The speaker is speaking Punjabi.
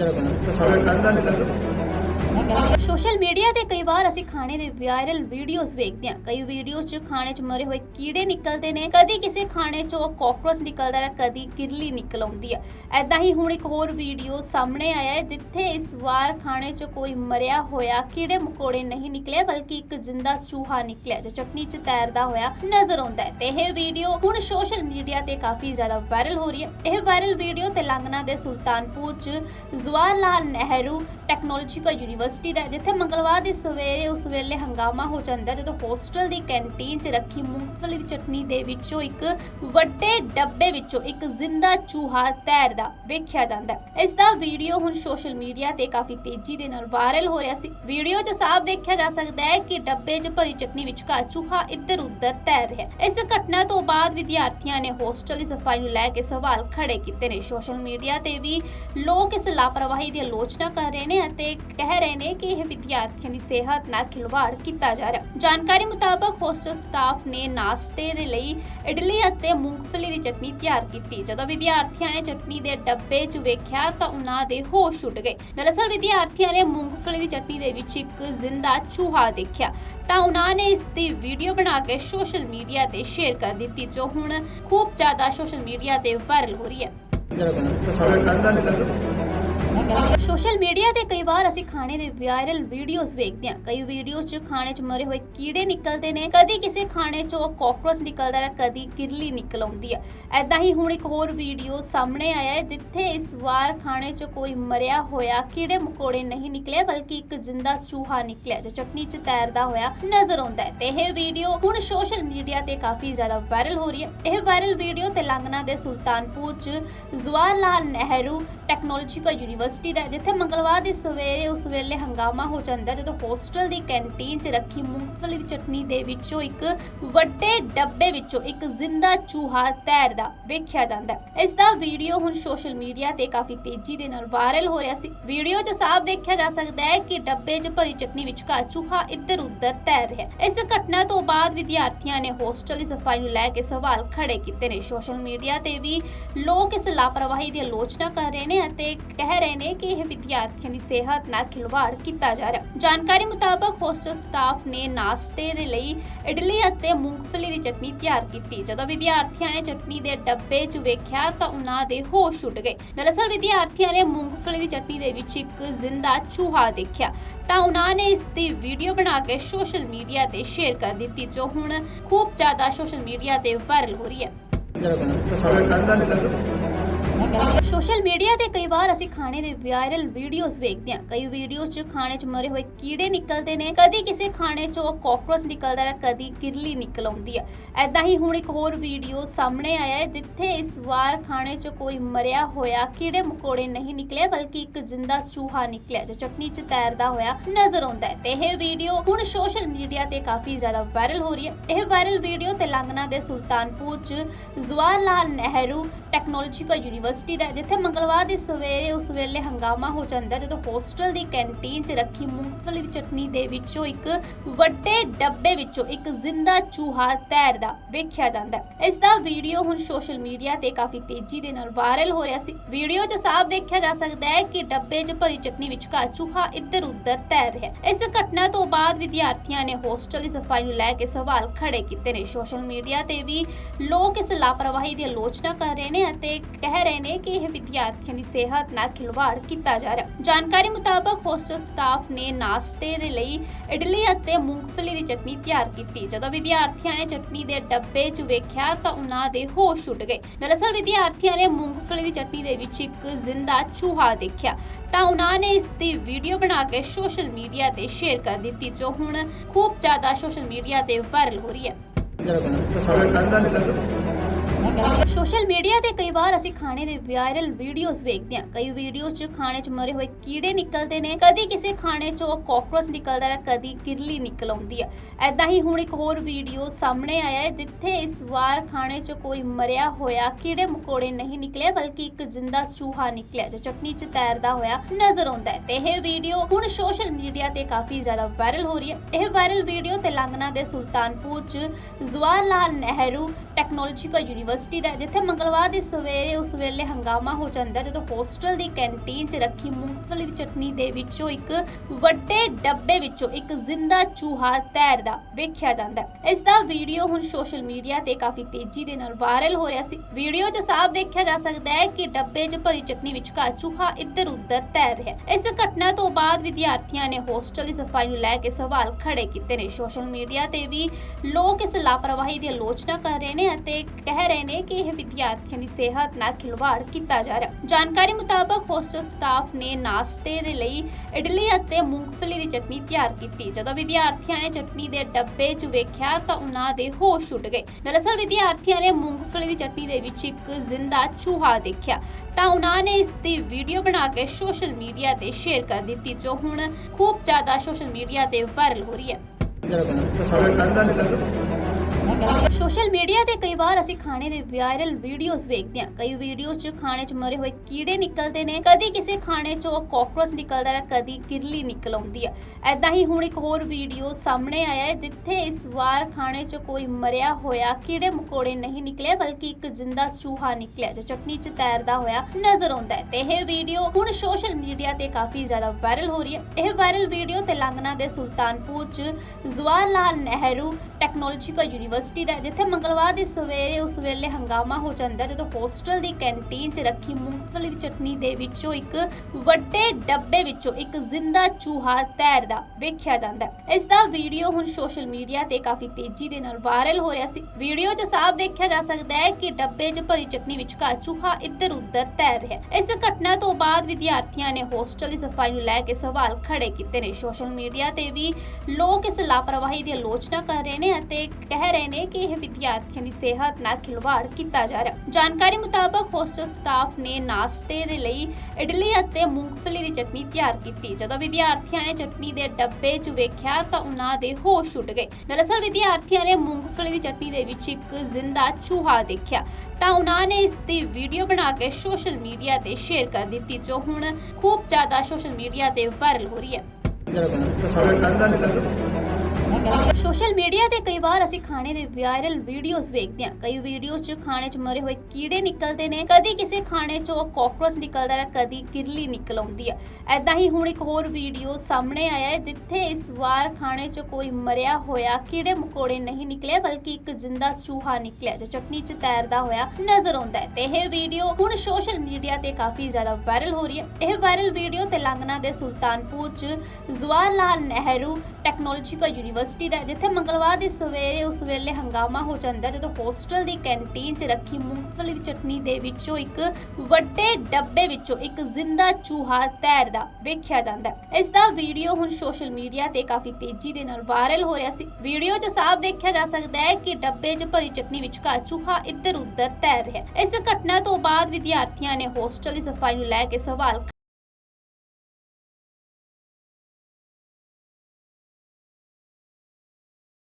잘하잖아. 잘하잖아. 잘하잖아. 잘하잖아. 잘하잖아. 잘하잖아. 잘하잖아. 잘하잖아. 잘하잖아. 잘하잖아. 잘하잖아. 잘하잖아. 잘하잖아. 잘하잖아. ਸੋਸ਼ਲ ਮੀਡੀਆ ਤੇ ਕਈ ਵਾਰ ਅਸੀਂ ਖਾਣੇ ਦੇ ਵਾਇਰਲ ਵੀਡੀਓਜ਼ ਵੇਖਦੇ ਹਾਂ। ਕਈ ਵੀਡੀਓਜ਼ 'ਚ ਖਾਣੇ 'ਚ ਮਰੇ ਹੋਏ ਕੀੜੇ ਨਿਕਲਦੇ ਨੇ। ਕਦੀ ਕਿਸੇ ਖਾਣੇ 'ਚੋਂ ਕਾਕਰੋਚ ਨਿਕਲਦਾ ਹੈ, ਕਦੀ ਕਿਰਲੀ ਨਿਕਲ ਆਉਂਦੀ ਹੈ। ਐਦਾਂ ਹੀ ਹੁਣ ਇੱਕ ਹੋਰ ਵੀਡੀਓ ਸਾਹਮਣੇ ਆਇਆ ਹੈ, ਜਿੱਥੇ ਇਸ ਵਾਰ ਖਾਣੇ 'ਚ ਕੋਈ ਮਰਿਆ ਹੋਇਆ ਕੀੜੇ ਮਕੌੜੇ ਨਹੀਂ ਨਿਕਲੇ ਬਲਕਿ ਇੱਕ ਜ਼ਿੰਦਾ ਚੂਹਾ ਨਿਕਲਿਆ, ਜੋ ਚਟਨੀ 'ਚ ਤੈਰਦਾ ਹੋਇਆ ਨਜ਼ਰ ਆਉਂਦਾ ਹੈ। ਤੇ ਇਹ ਵੀਡੀਓ ਹੁਣ ਸੋਸ਼ਲ ਮੀਡੀਆ ਤੇ ਕਾਫੀ ਜ਼ਿਆਦਾ ਵਾਇਰਲ ਹੋ ਰਹੀ ਹੈ। ਇਹ ਵਾਇਰਲ ਵੀਡੀਓ ਤੇਲੰਗਾਨਾ ਦੇ ਸੁਲਤਾਨਪੁਰ 'ਚ ਜਵਾਹਰ ਲਾਲ ਨਹਿਰੂ ਟੈਕਨੋਲੋਜੀਕਲ ਯੂਨੀਵਰਸਿਟੀ ਦਾ ਜਿੱਥੇ ਮੰਗਲਵਾਰ ਦੀ ਸਵੇਰੇ ਉਸ ਵੇਲੇ ਹੰਗਾਮਾ ਹੋ ਜਾਂਦਾ ਜਦੋਂ ਹੋਸਟਲ ਦੀ ਕੈਂਟੀਨ 'ਚ ਰੱਖੀ ਮੂੰਗਫਲੀ ਦੀ ਚਟਨੀ ਦੇ ਵਿੱਚੋਂ ਇੱਕ ਵੱਡੇ ਡੱਬੇ ਵਿੱਚੋਂ ਇੱਕ ਜ਼ਿੰਦਾ ਚੂਹਾ ਤੈਰਦਾ ਵੇਖਿਆ ਜਾਂਦਾ ਹੈ। ਇਸ ਦਾ ਵੀਡੀਓ ਹੁਣ ਸੋਸ਼ਲ ਮੀਡੀਆ ਤੇ ਕਾਫੀ ਤੇਜ਼ੀ ਦੇ ਨਾਲ ਵਾਇਰਲ ਹੋ ਰਿਹਾ ਸੀ। ਵੀਡੀਓ 'ਚ ਸਾਫ਼ ਦੇਖਿਆ ਜਾ ਸਕਦਾ ਹੈ ਕਿ ਡੱਬੇ 'ਚ ਭਰੀ ਚਟਨੀ ਵਿਚਕਾਰ ਚੂਹਾ ਇੱਧਰ ਉੱਧਰ ਤੈਰ ਰਿਹਾ ਇਸ ਘਟਨਾ ਤੋਂ ਬਾਅਦ ਵਿਦਿਆਰਥੀਆਂ ਨੇ ਹੋਸਟਲ ਦੀ ਸਫ਼ਾਈ ਨੂੰ ਲੈ ਕੇ ਸਵਾਲ ਖੜੇ ਕੀਤੇ ਨੇ। ਸੋਸ਼ਲ ਮੀਡੀਆ ਤੇ ਵੀ ਲੋਕ ਇਸ ਲਾਪਰਵਾਹੀ ਦੀ ਆਲੋਚਨਾ ਕਰ ਰਹੇ ਨੇ ਅਤੇ ਕਹਿ ਰਹੇ ਨੇ ਕਿ ਇਹ ਵਿਦਿਆਰਥੀਆਂ ਦੀ ਸਿਹਤ ਨਾਲ ਖਿਲਵਾੜ ਕੀਤਾ ਜਾ ਰਿਹਾ। ਜਾਣਕਾਰੀ ਮੁਤਾਬਕ ਹੋਸਟਲ ਸਟਾਫ ਨੇ ਨਾਸ਼ਤੇ ਦੇ ਲਈ ਇਡਲੀ ਅਤੇ ਮੂੰਗਫਲੀ ਦੀ ਚਟਨੀ ਤਿਆਰ ਕੀਤੀ। ਜਦੋਂ ਵਿਦਿਆਰਥੀਆਂ ਨੇ ਚਟਨੀ ਦੇ ਡੱਬੇ 'ਚ ਵੇਖਿਆ ਤਾਂ ਉਹਨਾਂ ਦੇ ਹੋਸ਼ ਉੱਡ ਗਏ। ਦਰਅਸਲ ਵਿਦਿਆਰਥੀਆਂ ਨੇ ਮੂੰਗਫਲੀ ਦੀ ਚਟਨੀ ਦੇ ਵਿੱਚ ਇੱਕ ਜ਼ਿੰਦਾ ਚੂਹਾ ਦੇਖਿਆ। ਤਾਂ ਉਹਨਾਂ ਨੇ ਇਸ ਦੀ ਵੀਡੀਓ ਬਣਾ ਕੇ ਸੋਸ਼ਲ ਮੀਡੀਆ ਤੇ ਸ਼ੇਅਰ ਕਰ ਦਿੱਤੀ, ਜੋ ਹੁਣ ਖੂਬ ਜ਼ਿਆਦਾ ਸੋਸ਼ਲ ਮੀਡੀਆ ਤੇ ਵਾਇਰਲ ਹੋ ਰਹੀ ਹੈ। ਸੋਸ਼ਲ ਮੀਡੀਆ ਤੇ ਕਈ ਵਾਰ ਅਸੀਂ ਖਾਣੇ ਦੇ ਵਾਇਰਲ ਵੀਡੀਓਜ਼ ਵੇਖਦੇ ਹਾਂ। ਕਈ ਵੀਡੀਓ 'ਚ ਖਾਣੇ 'ਚ ਮਰੇ ਹੋਏ ਕੀੜੇ ਨਿਕਲਦੇ ਨੇ। ਕਦੀ ਕਿਸੇ ਖਾਣੇ 'ਚੋਂ ਕਾਕਰੋਚ ਨਿਕਲਦਾ ਹੈ, ਕਦੀ ਕਿਰਲੀ ਨਿਕਲ ਆਉਂਦੀ ਹੈ। ਐਦਾਂ ਹੀ ਹੁਣ ਇੱਕ ਹੋਰ ਵੀਡੀਓ ਸਾਹਮਣੇ ਆਇਆ ਹੈ, ਜਿੱਥੇ ਇਸ ਵਾਰ ਖਾਣੇ 'ਚ ਕੋਈ ਮਰਿਆ ਹੋਇਆ ਕੀੜੇ ਮਕੌੜੇ ਨਹੀਂ ਨਿਕਲੇ ਬਲਕਿ ਇੱਕ ਜ਼ਿੰਦਾ ਚੂਹਾ ਨਿਕਲਿਆ, ਜੋ ਚਟਨੀ 'ਚ ਤੈਰਦਾ ਹੋਇਆ ਨਜ਼ਰ ਆਉਂਦਾ ਹੈ। ਤੇ ਇਹ ਵੀਡੀਓ ਹੁਣ ਸੋਸ਼ਲ ਮੀਡੀਆ ਤੇ ਕਾਫੀ ਜ਼ਿਆਦਾ ਵਾਇਰਲ ਹੋ ਰਹੀ ਹੈ। ਇਹ ਵਾਇਰਲ ਵੀਡੀਓ ਤੇਲੰਗਾਨਾ ਦੇ ਸੁਲਤਾਨਪੁਰ 'ਚ ਜਵਾਹਰ ਲਾਲ ਨਹਿਰੂ ਟੈਕਨੋਲੋਜੀਕਲ ਯੂਨੀਵਰਸਿਟੀ ਦਾ ਜਿੱਥੇ ਮੰਗਲਵਾਰ ਦੀ ਸਵੇਰੇ ਉਸ ਵੇਲੇ ਹੰਗਾਮਾ ਹੋ ਜਾਂਦਾ ਜਦੋਂ ਹੋਸਟਲ ਦੀ ਕੈਂਟੀਨ 'ਚ ਰੱਖੀ ਮੂੰਗਫਲੀ ਦੀ ਚਟਨੀ ਦੇ ਵਿੱਚੋਂ ਇੱਕ ਵੱਡੇ ਡੱਬੇ ਵਿੱਚੋਂ ਇੱਕ ਜ਼ਿੰਦਾ ਚੂਹਾ ਤੈਰਦਾ ਵੇਖਿਆ ਜਾਂਦਾ ਹੈ। ਇਸ ਦਾ ਵੀਡੀਓ ਹੁਣ ਸੋਸ਼ਲ ਮੀਡੀਆ ਤੇ ਕਾਫੀ ਤੇਜ਼ੀ ਦੇ ਨਾਲ ਵਾਇਰਲ ਹੋ ਰਿਹਾ ਸੀ। ਵੀਡੀਓ 'ਚ ਸਾਫ਼ ਦੇਖਿਆ ਜਾ ਸਕਦਾ ਹੈ ਕਿ ਡੱਬੇ 'ਚ ਭਰੀ ਚਟਨੀ ਵਿਚਕਾਰ ਚੂਹਾ ਇੱਧਰ ਉੱਧਰ ਤੈਰ ਰਿਹਾ ਇਸ ਘਟਨਾ ਤੋਂ ਬਾਅਦ ਵਿਦਿਆਰਥੀਆਂ ਨੇ ਹੋਸਟਲ ਦੀ ਸਫ਼ਾਈ ਨੂੰ ਲੈ ਕੇ ਸਵਾਲ ਖੜੇ ਕੀਤੇ ਨੇ। ਸੋਸ਼ਲ ਮੀਡੀਆ ਤੇ ਵੀ ਲੋਕ ਇਸ ਲਾਪਰਵਾਹੀ ਦੀ ਆਲੋਚਨਾ ਕਰ ਰਹੇ ਨੇ ਅਤੇ ਕਹਿ ਰਹੇ ਨੇ ਕਿ ਇਹ ਵਿਦਿਆਰਥੀਆਂ ਦੀ ਸਿਹਤ ਨਾਲ ਖਿਲਵਾੜ ਕੀਤਾ ਜਾ ਰਿਹਾ ਜਾਣਕਾਰੀ ਮੁਤਾਬਕ ਹੋਸਟਲ ਸਟਾਫ ਨੇ ਨਾਸ਼ਤੇ ਦੇ ਲਈ ਇਡਲੀ ਅਤੇ ਮੂੰਗਫਲੀ ਦੀ ਚਟਨੀ ਤਿਆਰ ਕੀਤੀ। ਜਦੋਂ ਵਿਦਿਆਰਥੀਆਂ ਨੇ ਚਟਨੀ ਦੇ ਡੱਬੇ 'ਚ ਵੇਖਿਆ ਤਾਂ ਉਹਨਾਂ ਦੇ ਹੋਸ਼ ਉੱਡ ਗਏ। ਦਰਅਸਲ ਵਿਦਿਆਰਥੀਆਂ ਨੇ ਮੂੰਗਫਲੀ ਦੀ ਚਟਨੀ ਦੇ ਵਿੱਚ ਇੱਕ ਜ਼ਿੰਦਾ ਚੂਹਾ ਦੇਖਿਆ। ਤਾਂ ਉਹਨਾਂ ਨੇ ਇਸ ਦੀ ਵੀਡੀਓ ਬਣਾ ਕੇ ਸੋਸ਼ਲ ਮੀਡੀਆ ਤੇ ਸ਼ੇਅਰ ਕਰ ਦਿੱਤੀ, ਜੋ ਹੁਣ ਖੂਬ ਜ਼ਿਆਦਾ ਸੋਸ਼ਲ ਮੀਡੀਆ ਤੇ ਵਾਇਰਲ ਹੋ ਰਹੀ ਹੈ। ਸੋਸ਼ਲ ਮੀਡੀਆ ਤੇ ਕਈ ਵਾਰ ਅਸੀਂ ਖਾਣੇ ਦੇ ਵਾਇਰਲ ਵੀਡੀਓਜ਼ ਵੇਖਦੇ ਹਾਂ। ਕਈ ਵੀਡੀਓ 'ਚ ਖਾਣੇ 'ਚ ਮਰੇ ਹੋਏ ਕੀੜੇ ਨਿਕਲਦੇ ਨੇ। ਕਦੀ ਕਿਸੇ ਖਾਣੇ 'ਚੋਂ ਕਾਕਰੋਚ ਨਿਕਲਦਾ ਹੈ, ਕਦੀ ਕਿਰਲੀ ਨਿਕਲ ਆਉਂਦੀ ਹੈ। ਐਦਾਂ ਹੀ ਹੁਣ ਇੱਕ ਹੋਰ ਵੀਡੀਓ ਸਾਹਮਣੇ ਆਇਆ ਹੈ, ਜਿੱਥੇ ਇਸ ਵਾਰ ਖਾਣੇ 'ਚ ਕੋਈ ਮਰਿਆ ਹੋਇਆ ਕੀੜੇ ਮਕੌੜੇ ਨਹੀਂ ਨਿਕਲੇ, ਬਲਕਿ ਇੱਕ ਜ਼ਿੰਦਾ ਚੂਹਾ ਨਿਕਲਿਆ, ਜੋ ਚਟਨੀ 'ਚ ਤੈਰਦਾ ਹੋਇਆ ਨਜ਼ਰ ਆਉਂਦਾ ਹੈ। ਤੇ ਇਹ ਵੀਡੀਓ ਹੁਣ ਸੋਸ਼ਲ ਮੀਡੀਆ ਤੇ ਕਾਫੀ ਜ਼ਿਆਦਾ ਵਾਇਰਲ ਹੋ ਰਹੀ ਹੈ। ਇਹ ਵਾਇਰਲ ਵੀਡੀਓ ਤੇਲੰਗਾਨਾ ਦੇ ਸੁਲਤਾਨਪੁਰ 'ਚ ਜਵਾਹਰ ਲਾਲ ਨਹਿਰੂ ਟੈਕਨੋਲੋਜੀਕਲ ਯੂਨੀਵਰਸਿਟੀ ਦਾ ਹੈ, ਜਿੱਥੇ ਮੰਗਲਵਾਰ ਦੀ ਸਵੇਰੇ ਉਸ ਵੇਲੇ ਹੰਗਾਮਾ ਹੋ ਜਾਂਦਾ ਹੈ ਜਦੋਂ ਹੋਸਟਲ ਦੀ ਕੈਂਟੀਨ 'ਚ ਰੱਖੀ ਮੂੰਗਫਲੀ ਦੀ ਚਟਨੀ ਦੇ ਵਿੱਚੋਂ ਇੱਕ ਵੱਡੇ ਡੱਬੇ ਵਿੱਚੋਂ ਇੱਕ ਜ਼ਿੰਦਾ ਚੂਹਾ ਤੈਰਦਾ ਵੇਖਿਆ ਜਾਂਦਾ ਹੈ। ਇਸ ਦਾ ਵੀਡੀਓ ਹੁਣ ਸੋਸ਼ਲ ਮੀਡੀਆ ਤੇ ਕਾਫੀ ਤੇਜ਼ੀ ਦੇ ਨਾਲ ਵਾਇਰਲ ਹੋ ਰਿਹਾ ਸੀ। ਵੀਡੀਓ 'ਚ ਸਾਫ਼ ਦੇਖਿਆ ਜਾ ਸਕਦਾ ਹੈ ਕਿ ਡੱਬੇ 'ਚ ਭਰੀ ਚਟਨੀ ਵਿਚਕਾਰ ਚੂਹਾ ਇੱਧਰ ਉੱਧਰ ਤੈਰ ਰਿਹਾ ਹੈ। ਇਸ ਘਟਨਾ ਤੋਂ ਬਾਅਦ ਵਿਦਿਆਰਥੀਆਂ ਨੇ ਹੋਸਟਲ ਦੀ ਸਫ਼ਾਈ ਨੂੰ ਲੈ ਕੇ ਸਵਾਲ ਖੜੇ ਕੀਤੇ ਨੇ। ਸੋਸ਼ਲ ਮੀਡੀਆ ਤੇ ਵੀ ਲੋਕ ਇਸ ਲਾਪਰਵਾਹੀ ਦੀ ਆਲੋਚਨਾ ਕਰ ਰਹੇ ਨੇ ਅਤੇ ਕਹਿ ਰਹੇ ਨੇ ਕਿ ਇਹ ਵਿਦਿਆਰਥੀਆਂ ਦੀ ਸਿਹਤ ਨਾਲ ਖਿਲਵਾੜ ਕੀਤਾ ਜਾ ਰਿਹਾ। ਜਾਣਕਾਰੀ ਮੁਤਾਬਕ ਹੋਸਟਲ ਸਟਾਫ ਨੇ ਨਾਸ਼ਤੇ ਦੇ ਲਈ ਇਡਲੀ ਅਤੇ ਮੂੰਗਫਲੀ ਦੀ ਚਟਨੀ ਤਿਆਰ ਕੀਤੀ। ਜਦੋਂ ਵਿਦਿਆਰਥੀਆਂ ਨੇ ਚਟਨੀ ਦੇ ਡੱਬੇ 'ਚ ਵੇਖਿਆ ਤਾਂ ਉਹਨਾਂ ਦੇ ਹੋਸ਼ ਉੱਡ ਗਏ। ਦਰਅਸਲ ਵਿਦਿਆਰਥੀਆਂ ਨੇ ਮੂੰਗਫਲੀ ਦੀ ਚਟਨੀ ਦੇ ਵਿੱਚ ਇੱਕ ਜ਼ਿੰਦਾ ਚੂਹਾ ਦੇਖਿਆ ਤਾਂ ਉਹਨਾਂ ਨੇ ਇਸ ਦੀ ਵੀਡੀਓ ਬਣਾ ਕੇ ਸੋਸ਼ਲ ਮੀਡੀਆ ਤੇ ਸ਼ੇਅਰ ਕਰ ਦਿੱਤੀ, ਜੋ ਹੁਣ ਖੂਬ ਜ਼ਿਆਦਾ ਸੋਸ਼ਲ ਮੀਡੀਆ ਤੇ ਵਾਇਰਲ ਹੋ ਰਹੀ ਹੈ। ਸੋਸ਼ਲ ਮੀਡੀਆ ਤੇ ਕਈ ਵਾਰ ਅਸੀਂ ਖਾਣੇ ਦੇ ਵਾਇਰਲ ਵੀਡੀਓਜ਼ ਵੇਖਦੇ ਹਾਂ। ਕਈ ਵੀਡੀਓ 'ਚ ਖਾਣੇ 'ਚ ਮਰੇ ਹੋਏ ਕੀੜੇ ਨਿਕਲਦੇ ਨੇ। ਕਦੀ ਕਿਸੇ ਖਾਣੇ 'ਚੋਂ ਕਾਕਰੋਚ ਨਿਕਲਦਾ ਹੈ, ਕਦੀ ਕਿਰਲੀ ਨਿਕਲ ਆਉਂਦੀ ਹੈ। ਐਦਾਂ ਹੀ ਹੁਣ ਇੱਕ ਹੋਰ ਵੀਡੀਓ ਸਾਹਮਣੇ ਆਇਆ ਹੈ, ਜਿੱਥੇ ਇਸ ਵਾਰ ਖਾਣੇ 'ਚ ਕੋਈ ਮਰਿਆ ਹੋਇਆ ਕੀੜੇ ਮਕੌੜੇ ਨਹੀਂ ਨਿਕਲੇ ਬਲਕਿ ਇੱਕ ਜ਼ਿੰਦਾ ਚੂਹਾ ਨਿਕਲਿਆ, ਜੋ ਚਟਨੀ 'ਚ ਤੈਰਦਾ ਹੋਇਆ ਨਜ਼ਰ ਆਉਂਦਾ ਹੈ। ਤੇ ਇਹ ਵੀਡੀਓ ਹੁਣ ਸੋਸ਼ਲ ਮੀਡੀਆ ਤੇ ਕਾਫੀ ਜ਼ਿਆਦਾ ਵਾਇਰਲ ਹੋ ਰਹੀ ਹੈ। ਇਹ ਵਾਇਰਲ ਵੀਡੀਓ ਤੇਲੰਗਾਨਾ ਦੇ ਸੁਲਤਾਨਪੁਰ 'ਚ Jawahar Lal Nehru technological university university ਦਾ ਜਿੱਥੇ ਮੰਗਲਵਾਰ ਦੀ ਸਵੇਰੇ ਉਸ ਵੇਲੇ ਹੰਗਾਮਾ ਹੋ ਜਾਂਦਾ ਜਦੋਂ ਹੋਸਟਲ ਦੀ ਕੈਂਟੀਨ 'ਚ ਰੱਖੀ ਮੂੰਗਫਲੀ ਦੀ ਚਟਨੀ ਦੇ ਵਿੱਚੋਂ ਇੱਕ ਵੱਡੇ ਡੱਬੇ ਵਿੱਚੋਂ ਇੱਕ ਜ਼ਿੰਦਾ ਚੂਹਾ ਤੈਰਦਾ ਵੇਖਿਆ ਜਾਂਦਾ ਇਸ ਦਾ ਵੀਡੀਓ ਹੁਣ ਸੋਸ਼ਲ ਮੀਡੀਆ ਤੇ ਕਾਫੀ ਤੇਜ਼ੀ ਦੇ ਨਾਲ ਵਾਇਰਲ ਹੋ ਰਿਹਾ ਸੀ। ਵੀਡੀਓ 'ਚ ਸਾਫ਼ ਦੇਖਿਆ ਜਾ ਸਕਦਾ ਹੈ ਕਿ ਡੱਬੇ 'ਚ ਭਰੀ ਚਟਨੀ ਵਿਚਕਾਰ ਚੂਹਾ ਇੱਧਰ ਉੱਧਰ ਤੈਰ ਰਿਹਾ ਇਸ ਘਟਨਾ ਤੋਂ ਬਾਅਦ ਵਿਦਿਆਰਥੀਆਂ ਨੇ ਹੋਸਟਲ ਦੀ ਸਫ਼ਾਈ ਨੂੰ ਲੈ ਕੇ ਸਵਾਲ ਖੜੇ ਕੀਤੇ ਨੇ। ਸੋਸ਼ਲ ਮੀਡੀਆ ਤੇ ਵੀ ਲੋਕ ਇਸ ਲਾਪਰਵਾਹੀ ਦੀ ਆਲੋਚਨਾ ਕਰ ਰਹੇ ਨੇ ਅਤੇ ਕਹਿ ਰਹੇ ਨੇ ਕਿ ਇਹ ਵਿਦਿਆਰਥੀਆਂ ਦੀ ਸਿਹਤ ਨਾਲ ਖਿਲਵਾੜ ਕੀਤਾ ਜਾ ਰਿਹਾ। ਜਾਣਕਾਰੀ ਮੁਤਾਬਕ ਹੋਸਟਲ ਸਟਾਫ ਨੇ ਨਾਸ਼ਤੇ ਦੇ ਲਈ ਇਡਲੀ ਅਤੇ ਮੂੰਗਫਲੀ ਦੀ ਚਟਨੀ ਤਿਆਰ ਕੀਤੀ। ਜਦੋਂ ਵਿਦਿਆਰਥੀਆਂ ਨੇ ਚਟਨੀ ਦੇ ਡੱਬੇ 'ਚ ਵੇਖਿਆ ਤਾਂ ਉਹਨਾਂ ਦੇ ਹੋਸ਼ ਉੱਡ ਗਏ। ਦਰਅਸਲ ਵਿਦਿਆਰਥੀਆਂ ਨੇ ਮੂੰਗਫਲੀ ਦੀ ਚਟਨੀ ਦੇ ਵਿੱਚ ਇੱਕ ਜ਼ਿੰਦਾ ਚੂਹਾ ਦੇਖਿਆ। ਤਾਂ ਉਹਨਾਂ ਨੇ ਇਸ ਦੀ ਵੀਡੀਓ ਬਣਾ ਕੇ ਸੋਸ਼ਲ ਮੀਡੀਆ ਤੇ ਸ਼ੇਅਰ ਕਰ ਦਿੱਤੀ, ਜੋ ਹੁਣ ਖੂਬ ਜ਼ਿਆਦਾ ਸੋਸ਼ਲ ਮੀਡੀਆ ਤੇ ਵਾਇਰਲ ਹੋ ਰਹੀ ਹੈ। ਸੋਸ਼ਲ ਮੀਡੀਆ ਤੇ ਕਈ ਵਾਰ ਅਸੀਂ ਖਾਣੇ ਦੇ ਵਾਇਰਲ ਵੀਡੀਓਜ਼ ਵੇਖਦੇ ਹਾਂ। ਕਈ ਵੀਡੀਓ 'ਚ ਖਾਣੇ 'ਚ ਮਰੇ ਹੋਏ ਕੀੜੇ ਨਿਕਲਦੇ ਨੇ। ਕਦੀ ਕਿਸੇ ਖਾਣੇ 'ਚੋਂ ਕਾਕਰੋਚ ਨਿਕਲਦਾ ਹੈ, ਕਦੀ ਕਿਰਲੀ ਨਿਕਲ ਆਉਂਦੀ ਹੈ। ਐਦਾਂ ਹੀ ਹੁਣ ਇੱਕ ਹੋਰ ਵੀਡੀਓ ਸਾਹਮਣੇ ਆਇਆ ਹੈ, ਜਿੱਥੇ ਇਸ ਵਾਰ ਖਾਣੇ 'ਚ ਕੋਈ ਮਰਿਆ ਹੋਇਆ ਕੀੜੇ ਮਕੌੜੇ ਨਹੀਂ ਨਿਕਲੇ, ਬਲਕਿ ਇੱਕ ਜ਼ਿੰਦਾ ਚੂਹਾ ਨਿਕਲਿਆ ਜੋ ਚਟਨੀ 'ਚ ਤੈਰਦਾ ਹੋਇਆ ਨਜ਼ਰ ਆਉਂਦਾ ਹੈ। ਤੇ ਇਹ ਵੀਡੀਓ ਹੁਣ ਸੋਸ਼ਲ ਮੀਡੀਆ ਤੇ ਕਾਫੀ ਜ਼ਿਆਦਾ ਵਾਇਰਲ ਹੋ ਰਹੀ ਹੈ। ਇਹ ਵਾਇਰਲ ਵੀਡੀਓ ਤੇਲੰਗਾਨਾ ਦੇ ਸੁਲਤਾਨਪੁਰ 'ਚ ਜਵਾਹਰ ਲਾਲ ਨਹਿਰੂ ਟੈਕਨੋਲੋਜੀਕਲ ਯੂਨੀਵਰਸਿਟੀ ਦਾ ਜਿੱਥੇ ਮੰਗਲਵਾਰ ਦੀ ਸਵੇਰੇ ਉਸ ਵੇਲੇ ਹੰਗਾਮਾ ਹੋ ਜਾਂਦਾ ਜਦੋਂ ਹੋਸਟਲ ਦੀ ਕੈਂਟੀਨ 'ਚ ਰੱਖੀ ਮੂੰਗਫਲੀ ਦੀ ਚਟਨੀ ਦੇ ਵਿੱਚੋਂ ਇੱਕ ਵੱਡੇ ਡੱਬੇ ਵਿੱਚੋਂ ਇੱਕ ਜ਼ਿੰਦਾ ਚੂਹਾ ਤੈਰਦਾ ਵੇਖਿਆ ਜਾਂਦਾ ਹੈ। ਇਸ ਦਾ ਵੀਡੀਓ ਹੁਣ ਸੋਸ਼ਲ ਮੀਡੀਆ ਤੇ ਕਾਫੀ ਤੇਜ਼ੀ ਦੇ ਨਾਲ ਵਾਇਰਲ ਹੋ ਰਿਹਾ ਸੀ। ਵੀਡੀਓ 'ਚ ਸਾਫ਼ ਦੇਖਿਆ ਜਾ ਸਕਦਾ ਹੈ ਕਿ ਡੱਬੇ 'ਚ ਭਰੀ ਚਟਨੀ ਵਿਚਕਾਰ ਚੂਹਾ ਇੱਧਰ ਉੱਧਰ ਤੈਰ ਰਿਹਾ ਇਸ ਘਟਨਾ ਤੋਂ ਬਾਅਦ ਵਿਦਿਆਰਥੀਆਂ ਨੇ ਹੋਸਟਲ ਦੀ ਸਫ਼ਾਈ ਨੂੰ ਲੈ ਕੇ ਸਵਾਲ ਖੜੇ ਕੀਤੇ ਨੇ। ਸੋਸ਼ਲ ਮੀਡੀਆ ਤੇ ਵੀ ਲੋਕ ਇਸ ਲਾਪਰਵਾਹੀ ਦੀ ਆਲੋਚਨਾ ਕਰ ਰਹੇ ਨੇ ਅਤੇ ਕਹਿ ਰਹੇ ਨੇ ਕਿ ਇਹ ਵਿਦਿਆਰਥੀਆਂ ਦੀ ਸਿਹਤ ਨਾਲ ਖਿਲਵਾੜ ਕੀਤਾ ਜਾ ਰਿਹਾ। ਜਾਣਕਾਰੀ ਮੁਤਾਬਕ ਹੋਸਟਲ ਸਟਾਫ ਨੇ ਨਾਸ਼ਤੇ ਦੇ ਲਈ ਇਡਲੀ ਅਤੇ ਮੂੰਗਫਲੀ ਦੀ ਚਟਨੀ ਤਿਆਰ ਕੀਤੀ। ਜਦੋਂ ਵਿਦਿਆਰਥੀਆਂ ਨੇ ਚਟਨੀ ਦੇ ਡੱਬੇ 'ਚ ਵੇਖਿਆ ਤਾਂ ਉਹਨਾਂ ਦੇ ਹੋਸ਼ ਉੱਡ ਗਏ। ਦਰਅਸਲ ਵਿਦਿਆਰਥੀਆਂ ਨੇ ਮੂੰਗਫਲੀ ਦੀ ਚਟਨੀ ਦੇ ਵਿੱਚ ਇੱਕ ਜ਼ਿੰਦਾ ਚੂਹਾ ਦੇਖਿਆ। ਤਾਂ ਉਹਨਾਂ ਨੇ ਇਸ ਦੀ ਵੀਡੀਓ ਬਣਾ ਕੇ ਸੋਸ਼ਲ ਮੀਡੀਆ ਤੇ ਸ਼ੇਅਰ ਕਰ ਦਿੱਤੀ, ਜੋ ਹੁਣ ਖੂਬ ਜ਼ਿਆਦਾ ਸੋਸ਼ਲ ਮੀਡੀਆ ਤੇ ਵਾਇਰਲ ਹੋ ਰਹੀ ਹੈ। ਸੋਸ਼ਲ ਮੀਡੀਆ ਤੇ ਕਈ ਵਾਰ ਅਸੀਂ ਖਾਣੇ ਦੇ ਵਾਇਰਲ ਵੀਡੀਓਜ਼ ਵੇਖਦੇ ਹਾਂ। ਕਈ ਵੀਡੀਓ 'ਚ ਖਾਣੇ 'ਚ ਮਰੇ ਹੋਏ ਕੀੜੇ ਨਿਕਲਦੇ ਨੇ। ਕਦੀ ਕਿਸੇ ਖਾਣੇ 'ਚੋਂ ਕਾਕਰੋਚ ਨਿਕਲਦਾ ਹੈ, ਕਦੀ ਕਿਰਲੀ ਨਿਕਲ ਆਉਂਦੀ ਹੈ। ਐਦਾਂ ਹੀ ਹੁਣ ਇੱਕ ਹੋਰ ਵੀਡੀਓ ਸਾਹਮਣੇ ਆਇਆ ਹੈ, ਜਿੱਥੇ ਇਸ ਵਾਰ ਖਾਣੇ 'ਚ ਕੋਈ ਮਰਿਆ ਹੋਇਆ ਕੀੜੇ ਮਕੌੜੇ ਨਹੀਂ ਨਿਕਲੇ, ਬਲਕਿ ਇੱਕ ਜ਼ਿੰਦਾ ਚੂਹਾ ਨਿਕਲਿਆ, ਜੋ ਚਟਨੀ 'ਚ ਤੈਰਦਾ ਹੋਇਆ ਨਜ਼ਰ ਆਉਂਦਾ ਹੈ। ਤੇ ਇਹ ਵੀਡੀਓ ਹੁਣ ਸੋਸ਼ਲ ਮੀਡੀਆ ਤੇ ਕਾਫੀ ਜ਼ਿਆਦਾ ਵਾਇਰਲ ਹੋ ਰਹੀ ਹੈ। ਇਹ ਵਾਇਰਲ ਵੀਡੀਓ ਤੇਲੰਗਾਨਾ ਦੇ ਸੁਲਤਾਨਪੁਰ 'ਚ Jawahar Lal Nehru technological university university ਦਾ ਹੈ, ਜਿੱਥੇ ਮੰਗਲਵਾਰ ਦੀ ਸਵੇਰੇ ਉਸ ਵੇਲੇ ਹੰਗਾਮਾ ਹੋ ਜਾਂਦਾ ਹੈ ਜਦੋਂ ਹੋਸਟਲ ਦੀ ਕੈਂਟੀਨ 'ਚ ਰੱਖੀ ਮੂੰਗਫਲੀ ਦੀ ਚਟਨੀ ਦੇ ਵਿੱਚੋਂ ਇੱਕ ਵੱਡੇ ਡੱਬੇ ਵਿੱਚੋਂ ਇੱਕ ਜ਼ਿੰਦਾ ਚੂਹਾ ਤੈਰਦਾ ਵੇਖਿਆ ਜਾਂਦਾ ਹੈ। ਇਸ ਦਾ ਵੀਡੀਓ ਹੁਣ ਸੋਸ਼ਲ ਮੀਡੀਆ ਤੇ ਕਾਫੀ ਤੇਜ਼ੀ ਦੇ ਨਾਲ ਵਾਇਰਲ ਹੋ ਰਿਹਾ ਸੀ। ਵੀਡੀਓ 'ਚ ਸਾਫ਼ ਦੇਖਿਆ ਜਾ ਸਕਦਾ ਹੈ ਕਿ ਡੱਬੇ 'ਚ ਭਰੀ ਚਟਨੀ ਵਿਚਕਾਰ ਚੂਹਾ ਇੱਧਰ ਉੱਧਰ ਤੈਰ ਰਿਹਾ ਹੈ। ਇਸ ਘਟਨਾ ਤੋਂ ਬਾਅਦ ਵਿਦਿਆਰਥੀਆਂ ਨੇ ਹੋਸਟਲ ਦੀ ਸਫ਼ਾਈ ਨੂੰ ਲੈ ਕੇ ਸਵਾਲ